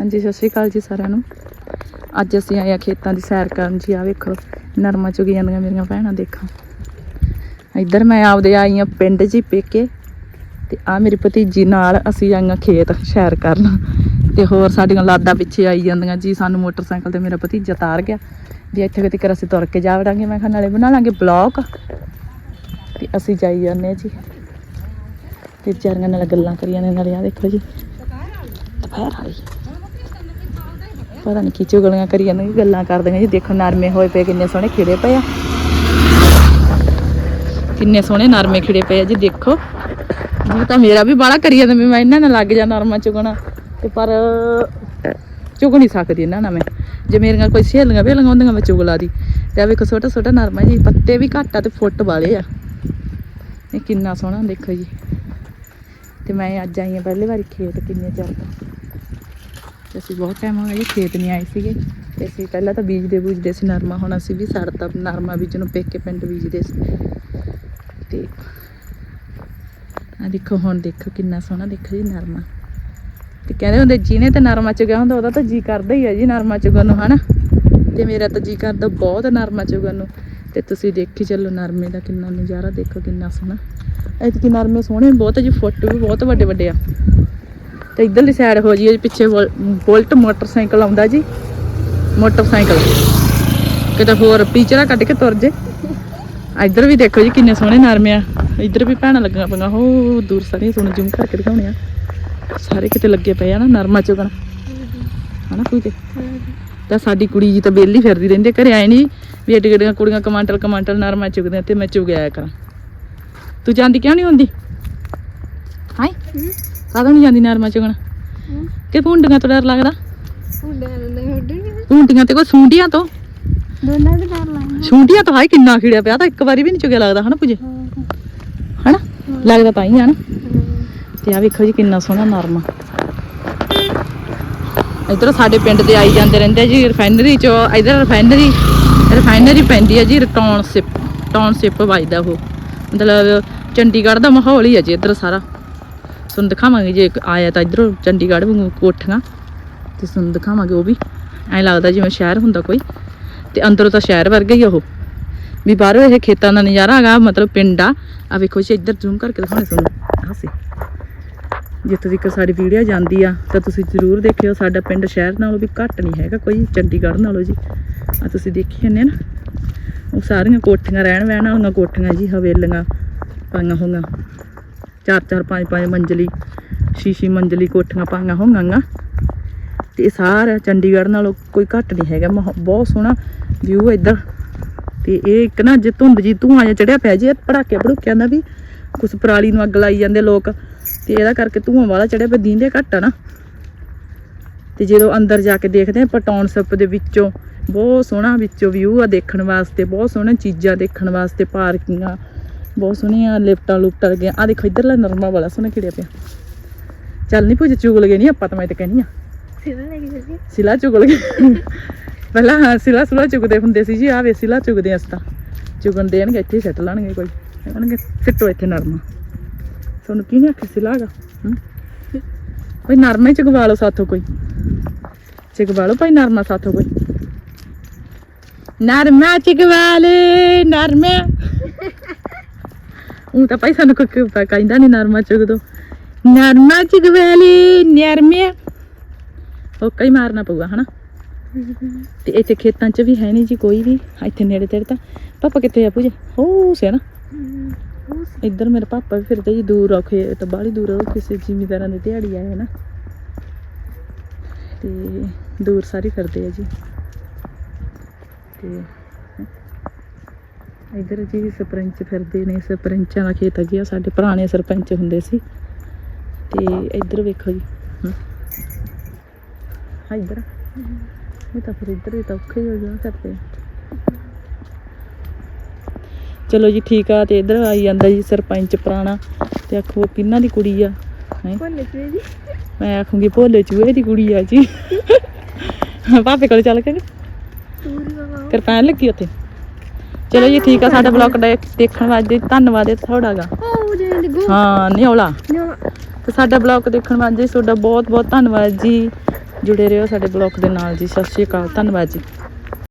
ਹਾਂਜੀ, ਸਤਿ ਸ਼੍ਰੀ ਅਕਾਲ ਜੀ ਸਾਰਿਆਂ ਨੂੰ। ਅੱਜ ਅਸੀਂ ਆਏ ਆ ਖੇਤਾਂ ਦੀ ਸੈਰ ਕਰਨ ਜੀ ਆ ਵੇਖੋ, ਨਰਮਾ ਚੁਗੀ ਜਾਂਦੀਆਂ ਮੇਰੀਆਂ ਭੈਣਾਂ, ਦੇਖਾਂ। ਇੱਧਰ ਮੈਂ ਆਪਦੇ ਆਈ ਆ ਪਿੰਡ ਜੀ, ਪੇਕੇ, ਤੇ ਆ ਮੇਰੀ ਭਤੀਜੀ ਨਾਲ ਅਸੀਂ ਆਈਆਂ ਖੇਤ ਸੈਰ ਕਰਨ। ਤੇ ਹੋਰ ਸਾਡੀਆਂ ਲਾਦਾਂ ਪਿੱਛੇ ਆਈ ਜਾਂਦੀਆਂ ਜੀ, ਸਾਨੂੰ ਮੋਟਰਸਾਈਕਲ ਤੇ ਮੇਰਾ ਭਤੀਜਾ ਤਾਰ ਗਿਆ। ਜੇ ਇੱਥੇ ਕਿਤੇ ਕਰ ਅਸੀਂ ਤੁਰ ਕੇ ਜਾ ਵੜਾਂਗੇ। ਮੈਂ ਕਿਹਾ, ਨਾਲੇ ਬਣਾ ਲਾਂਗੇ ਬਲੌਗ। ਤੇ ਅਸੀਂ ਜਾਈ ਜਾਂਦੇ ਹਾਂ ਜੀ। ਤੇ ਚਾਰੀਆਂ ਨਾਲ ਗੱਲਾਂ ਕਰੀਆਂ ਨੇ, ਨਾਲੇ ਆ ਦੇਖੋ ਜੀ। ਦੁਪਹਿਰ ਆਈ ਪਤਾ ਨਹੀਂ ਕੀ ਚੁਗਲੀਆਂ ਕਰੀ ਜਾਂਦੀਆਂ ਕੀ ਗੱਲਾਂ ਕਰਦੀਆਂ ਜੀ, ਦੇਖੋ ਨਰਮੇ ਹੋਏ ਪਏ, ਕਿੰਨੇ ਸੋਹਣੇ ਖਿੜੇ ਪਏ ਆ। ਕਿੰਨੇ ਸੋਹਣੇ ਨਰਮੇ ਖਿੜੇ ਪਏ ਆ ਜੀ, ਦੇਖੋ। ਜੀ ਤਾਂ ਮੇਰਾ ਵੀ ਬਾਲਾ ਕਰੀ ਜਾਂਦਾ ਮੈਂ ਇਹਨਾਂ ਨਾਲ ਲੱਗ ਜਾ ਨਰਮਾ ਚੁਗਣਾ। ਤੇ ਪਰ ਚੁਗ ਨਹੀਂ ਸਕਦੀ ਇਹਨਾਂ ਨਾਲ ਮੈਂ। ਜੇ ਮੇਰੀਆਂ ਕੋਈ ਸਹੇਲੀਆਂ ਵੇਲੀਆਂ ਹੁੰਦੀਆਂ, ਮੈਂ ਚੁਗਲਾ ਦੀ ਤੇ ਆ ਵੇਖੋ ਛੋਟਾ ਛੋਟਾ ਨਰਮਾ ਜੀ, ਪੱਤੇ ਵੀ ਘੱਟ ਆ ਤੇ ਫੁੱਟ ਵਾਲੇ ਆ। ਇਹ ਕਿੰਨਾ ਸੋਹਣਾ, ਦੇਖੋ ਜੀ। ਤੇ ਮੈਂ ਅੱਜ ਆਈ ਹਾਂ ਪਹਿਲੀ ਵਾਰੀ ਖੇਤ, ਕਿੰਨੇ ਚਿਰ ਤੋਂ। ਤੇ ਅਸੀਂ ਬਹੁਤ ਟਾਈਮ ਹੋ ਗਿਆ ਜੀ, ਖੇਤ ਨਹੀਂ ਆਏ ਸੀਗੇ। ਤੇ ਅਸੀਂ ਪਹਿਲਾਂ ਤਾਂ ਬੀਜਦੇ ਬੂਜਦੇ ਸੀ ਨਰਮਾ, ਹੁਣ ਅਸੀਂ ਵੀ ਸੜਤਾ ਨਰਮਾ ਬੀਜ ਨੂੰ ਪੇਕੇ ਪਿੰਡ ਬੀਜਦੇ ਸੀ। ਤੇ ਆ ਦੇਖੋ, ਹੁਣ ਦੇਖੋ ਕਿੰਨਾ ਸੋਹਣਾ ਦੇਖੋ ਜੀ ਨਰਮਾ। ਤੇ ਕਹਿੰਦੇ ਹੁੰਦੇ, ਜਿਹਨੇ ਤਾਂ ਨਰਮਾ ਚੁਗਿਆ ਹੁੰਦਾ, ਉਹਦਾ ਤਾਂ ਜੀ ਕਰਦਾ ਹੀ ਆ ਜੀ ਨਰਮਾ ਚੁਗਣ ਨੂੰ, ਹਨਾ? ਤੇ ਮੇਰਾ ਤਾਂ ਜੀ ਕਰਦਾ ਬਹੁਤ ਨਰਮਾ ਚੁਗਣ ਨੂੰ। ਤੇ ਤੁਸੀਂ ਦੇਖੀ ਚੱਲੋ ਨਰਮੇ ਦਾ ਕਿੰਨਾ ਨਜ਼ਾਰਾ, ਦੇਖੋ ਕਿੰਨਾ ਸੋਹਣਾ। ਐਤਕੀ ਨਰਮੇ ਸੋਹਣੇ ਬਹੁਤ ਜੀ, ਫੁੱਟ ਵੀ ਬਹੁਤ ਵੱਡੇ ਵੱਡੇ ਆ। ਤੇ ਇਧਰਲੀ ਸਾਈਡ ਹੋ ਜੀ, ਪਿੱਛੇ ਬੁਲਟ ਮੋਟਰਸਾਈਕਲ ਆਉਂਦਾ ਜੀ। ਮੋਟਰਸਾਈਕਲ। ਕਿਤੇ ਹੋਰ ਪੀਚਰਾ ਕੱਢ ਕੇ ਤੁਰ ਜੇ। ਇੱਧਰ ਵੀ ਦੇਖੋ ਜੀ, ਕਿੰਨੇ ਸੋਹਣੇ ਨਰਮੇ ਆ। ਇੱਧਰ ਵੀ ਭੈਣਾਂ ਲੱਗੀਆਂ ਪਈਆਂ। ਹੋ, ਦੂਰ ਸਾਰੀਆਂ ਸੋਹਣੇ ਜ਼ੂਮ ਕਰਕੇ ਦਿਖਾਉਣੇ ਆ। ਸਾਰੇ ਕਿਤੇ ਲੱਗੇ ਪਏ ਆ ਨਾ, ਨਰਮਾ ਚੁਗਣ। ਹਨਾ ਕੋਈ ਤੇ? ਤਾਂ ਸਾਡੀ ਕੁੜੀ ਜੀ ਤਾਂ ਬੇਲੀ ਫਿਰਦੀ ਰਹਿੰਦੀ ਘਰੇ ਆਏ ਨਹੀਂ ਵੀ ਏਡੀ ਏਡੀਆਂ ਕੁੜੀਆਂ ਕਮਾਂਟਲ ਕਮਾਂਟਲ ਨਰਮਾ ਚੁਗਦੀਆਂ ਤੇ ਮੈਂ ਚੁਗਿਆ ਕਰਾਂ। ਤੂੰ ਜਾਂਦੀ ਕਿਉਂ ਨਹੀਂ ਹੁੰਦੀ? ਹਾਈ ਕਾਹਦੋਂ ਨਹੀਂ ਜਾਂਦੀ ਨਰਮਾ ਚੁਗਣ? ਕਿ ਭੁੰਡੀਆਂ ਤੋਂ ਡਰ ਲੱਗਦਾ? ਭੁੰਡੀਆਂ ਤੇ ਕੋਈ ਸੁੰਡੀਆਂ ਤੋਂ? ਦੋਨਾਂ ਦੇ ਡਰ ਲੱਗਦਾ ਸੁੰਡੀਆਂ ਤੋਂ ਹਾਈ ਕਿੰਨਾ ਖਿੜਿਆ ਪਿਆ ਤਾਂ ਇੱਕ ਵਾਰੀ ਵੀ ਨਹੀਂ ਚੁਗਿਆ ਲੱਗਦਾ ਹਨਾ ਪੁਜੇ ਹਨਾ? ਲੱਗਦਾ ਤਾਂ ਹੀ ਆ ਨਾ। ਤੇ ਆ ਵੇਖੋ ਜੀ ਕਿੰਨਾ ਸੋਹਣਾ ਨਰਮਾ। ਇਧਰ ਸਾਡੇ ਪਿੰਡ ਦੇ ਆਈ ਜਾਂਦੇ ਰਹਿੰਦੇ ਜੀ ਰਿਫਾਈਨਰੀ ਚੋਂ ਇਧਰ ਰਿਫਾਈਨਰੀ ਰਿਫਾਈਨਰੀ ਪੈਂਦੀ ਹੈ ਜੀ ਟਾਊਨਸ਼ਿਪ ਟਾਊਨਸ਼ਿਪ ਵੱਜਦਾ ਉਹ। ਮਤਲਬ ਚੰਡੀਗੜ੍ਹ ਦਾ ਮਾਹੌਲ ਹੀ ਹੈ ਜੀ ਇਧਰ ਸਾਰਾ। ਤੁਹਾਨੂੰ ਦਿਖਾਵਾਂਗੇ ਜੇ ਆਇਆ ਤਾਂ ਇਧਰੋਂ ਚੰਡੀਗੜ੍ਹ ਵਾਂਗੂ ਕੋਠੀਆਂ, ਤੇ ਤੁਹਾਨੂੰ ਦਿਖਾਵਾਂਗੇ ਉਹ ਵੀ। ਐਂ ਲੱਗਦਾ ਜਿਵੇਂ ਸ਼ਹਿਰ ਹੁੰਦਾ ਕੋਈ। ਤੇ ਅੰਦਰੋਂ ਤਾਂ ਸ਼ਹਿਰ ਵਰਗਾ ਹੀ ਉਹ। ਵੀ ਬਾਹਰੋਂ ਇਹ ਖੇਤਾਂ ਦਾ ਨਜ਼ਾਰਾ ਹੈਗਾ, ਮਤਲਬ ਪਿੰਡ ਆ। ਆ ਵੇਖੋ ਜੀ, ਇੱਧਰ ਜ਼ੂਮ ਕਰਕੇ ਦਿਖਾਉਣੇ ਤੁਹਾਨੂੰ। ਆਹ ਸੀ। ਜਿੱਥੇ ਤੱਕ ਸਾਡੀ ਵੀਡੀਓ ਜਾਂਦੀ ਆ, ਤਾਂ ਤੁਸੀਂ ਜ਼ਰੂਰ ਦੇਖਿਓ, ਸਾਡਾ ਪਿੰਡ ਸ਼ਹਿਰ ਨਾਲੋਂ ਵੀ ਘੱਟ ਨਹੀਂ ਹੈਗਾ ਕੋਈ, ਚੰਡੀਗੜ੍ਹ ਨਾਲੋਂ ਜੀ। ਆ ਤੁਸੀਂ ਦੇਖੀ ਜਾਂਦੇ ਨਾ। ਉਹ ਸਾਰੀਆਂ ਕੋਠੀਆਂ ਰਹਿਣ ਵਹਿਣ ਵਾਲੀਆਂ ਕੋਠੀਆਂ ਜੀ, ਹਵੇਲੀਆਂ ਪਾਈਆਂ ਹੋਈਆਂ। ਚਾਰ ਚਾਰ, ਪੰਜ ਪੰਜ ਮੰਜ਼ਲੀ ਸ਼ੀਸ਼ੀ ਮੰਜ਼ਲੀ ਕੋਠੀਆਂ ਪਾਈਆਂ ਹੋਈਆਂ ਤੇ ਇਹ ਸਾਰਾ ਚੰਡੀਗੜ੍ਹ ਨਾਲੋਂ ਕੋਈ ਘੱਟ ਨਹੀਂ ਹੈਗਾ। ਮਾਹੌ- ਬਹੁਤ ਸੋਹਣਾ ਵਿਊ ਹੈ ਇੱਧਰ। ਤੇ ਇਹ ਇੱਕ ਨਾ ਜੇ ਧੁੰਦ ਜੀ ਧੂਆਂ ਜਿਹਾ ਚੜਿਆ ਪਿਆ ਜੇ, ਇਹ ਪੜਾਕੇ ਪੜੂਕਿਆਂ ਦਾ ਵੀ ਕੁਛ ਪਰਾਲੀ ਨੂੰ ਅੱਗ ਲਾਈ ਜਾਂਦੇ ਲੋਕ। ਤੇ ਇਹਦਾ ਕਰਕੇ ਧੂਆਂ ਵਾਲਾ ਚੜਿਆ ਪਿਆ, ਦੀਂਦੇ ਘੱਟ ਆ ਨਾ। ਤੇ ਜਦੋਂ ਅੰਦਰ ਜਾ ਕੇ ਦੇਖਦੇ ਆ ਪਟੌਣ ਸੱਪ ਦੇ ਵਿੱਚੋਂ, ਬਹੁਤ ਸੋਹਣਾ ਵਿੱਚੋਂ ਵਿਊ ਆ ਦੇਖਣ ਵਾਸਤੇ, ਬਹੁਤ ਸੋਹਣੀਆਂ ਚੀਜ਼ਾਂ ਦੇਖਣ ਵਾਸਤੇ ਪਾਰਕਿੰਗਾਂ ਬਹੁਤ ਸੋਹਣੀਆਂ ਲਿਫਟਾਂ ਲੁਫਟਾਂ ਲੱਗੀਆਂ। ਆ ਦੇਖੋ ਇੱਧਰਲਾ ਨਰਮਾ ਵਾਲਾ ਸੋਹਣਾ ਖਿੜਿਆ ਪਿਆ। ਚੱਲ ਨਹੀਂ ਪੁੱਜ ਚੁਗ ਲਗੇ ਨਹੀਂ ਆਪਾਂ ਤਾਂ ਮੈਂ ਤਾਂ ਕਹਿੰਦੀ ਆ। ਸਿਲਾ ਚੁਗਲ ਗਏ। ਪਹਿਲਾਂ ਸਿਲਾ ਸੁਲਾ ਚੁਗਦੇ ਹੁੰਦੇ ਸੀ ਜੀ ਆ ਵੇ ਸਿਲਾ ਚੁਗਦੇ ਅਸ ਤਾਂ। ਚੁਗਣ ਦੇਣਗੇ ਇੱਥੇ ਸੱਟ ਲਾਣਗੇ ਕੋਈ। ਕਹਿਣਗੇ ਸਿੱਟੋ ਇੱਥੇ ਨਰਮਾ। ਤੁਹਾਨੂੰ ਕੀ ਨਹੀਂ ਆਖਿਆ ਸਿਲਾਗਾ ਕੋਈ ਨਰਮਾ ਹੀ ਚੁਗਵਾ ਲਓ ਸਾਥੋਂ ਕੋਈ। ਚੁਗਵਾ ਲਓ ਭਾਈ ਨਰਮਾ ਸਾਥੋਂ ਕੋਈ। ਨਰਮਾ ਚੁਗਵਾ ਲੈ ਨਰਮਾ ਉਹ ਤਾਂ ਭਾਈ ਸਾਨੂੰ ਕੋਈ ਕੋਈ ਕਹਿੰਦਾ ਨਹੀਂ ਨਰਮਾ ਚੁਗ ਦੋ। ਨਰਮਾ ਚੁਗਵਾ ਲੈ ਨਰਮਾ ਉਹ ਕਈ ਮਾਰਨਾ ਪਊਗਾ, ਹਨਾ? ਤੇ ਇੱਥੇ ਖੇਤਾਂ 'ਚ ਵੀ ਹੈ ਨਹੀਂ ਜੀ ਕੋਈ ਵੀ। ਇੱਥੇ ਨੇੜੇ ਤੇੜੇ ਤਾਂ ਪਾਪਾ ਕਿੱਥੇ ਆ ਪੂਜੇ? ਹੋ ਸੇ ਨਾ। ਇੱਧਰ ਮੇਰੇ ਪਾਪਾ ਵੀ ਫਿਰਦੇ ਜੀ ਦੂਰ ਆ ਤਾਂ ਬਾਹਲੀ ਦੂਰ ਆ ਕਿਸੇ ਜ਼ਿਮੀਦਾਰਾਂ ਦੀ ਦਿਹਾੜੀ ਆਏ ਨਾ। ਤੇ ਦੂਰ ਸਾਰੀ ਫਿਰਦੇ ਆ ਜੀ। ਤੇ ਇੱਧਰ ਜੀ ਸਰਪੰਚ ਫਿਰਦੇ ਨੇ ਸਰਪੰਚਾਂ ਦਾ ਖੇਤ ਹੈਗੀ ਆ ਸਾਡੇ ਪੁਰਾਣੇ ਸਰਪੰਚ ਹੁੰਦੇ ਸੀ। ਤੇ ਇੱਧਰ ਵੇਖੋ ਜੀ। ਹਾਂ ਇੱਧਰ। ਇਹ ਤਾਂ ਫਿਰ ਇੱਧਰ ਹੀ ਤਾਂ ਔਖੇ ਹੀ ਹੋ ਜਾ ਕਰਦੇ। ਚਲੋ ਜੀ ਠੀਕ ਆ ਤੇ ਇੱਧਰ ਆਈ ਜਾਂਦਾ ਜੀ ਸਰਪੰਚ ਪੁਰਾਣਾ ਤੇ ਆਖੋ ਕਿੰਨਾ ਦੀ ਕੁੜੀ ਆ ਜੀ ਮੈਂ ਆਖੂੰਗੀ ਭੋਲੇ ਚੂਹੇ ਦੀ ਕੁੜੀ ਆ ਜੀ। ਪਾਪੇ ਕੋਲ ਚੱਲ ਕੇ ਕਿਰਪਾਨ ਲੱਗੀ ਉੱਥੇ। ਚਲੋ ਜੀ, ਠੀਕ ਆ, ਸਾਡਾ ਬਲੌਗ ਦੇਖਣ ਵਾਸਤੇ ਧੰਨਵਾਦ ਹੈ ਤੁਹਾਡਾਗਾ ਹਾਂ, ਨਿਓਲਾ। ਤੇ ਸਾਡਾ ਬਲੌਗ ਦੇਖਣ ਵਾਸਤੇ ਤੁਹਾਡਾ ਬਹੁਤ ਬਹੁਤ ਧੰਨਵਾਦ ਜੀ। ਜੁੜੇ ਰਹੋ ਸਾਡੇ ਬਲੌਗ ਦੇ ਨਾਲ ਜੀ। ਸਤਿ ਸ਼੍ਰੀ ਅਕਾਲ, ਧੰਨਵਾਦ ਜੀ।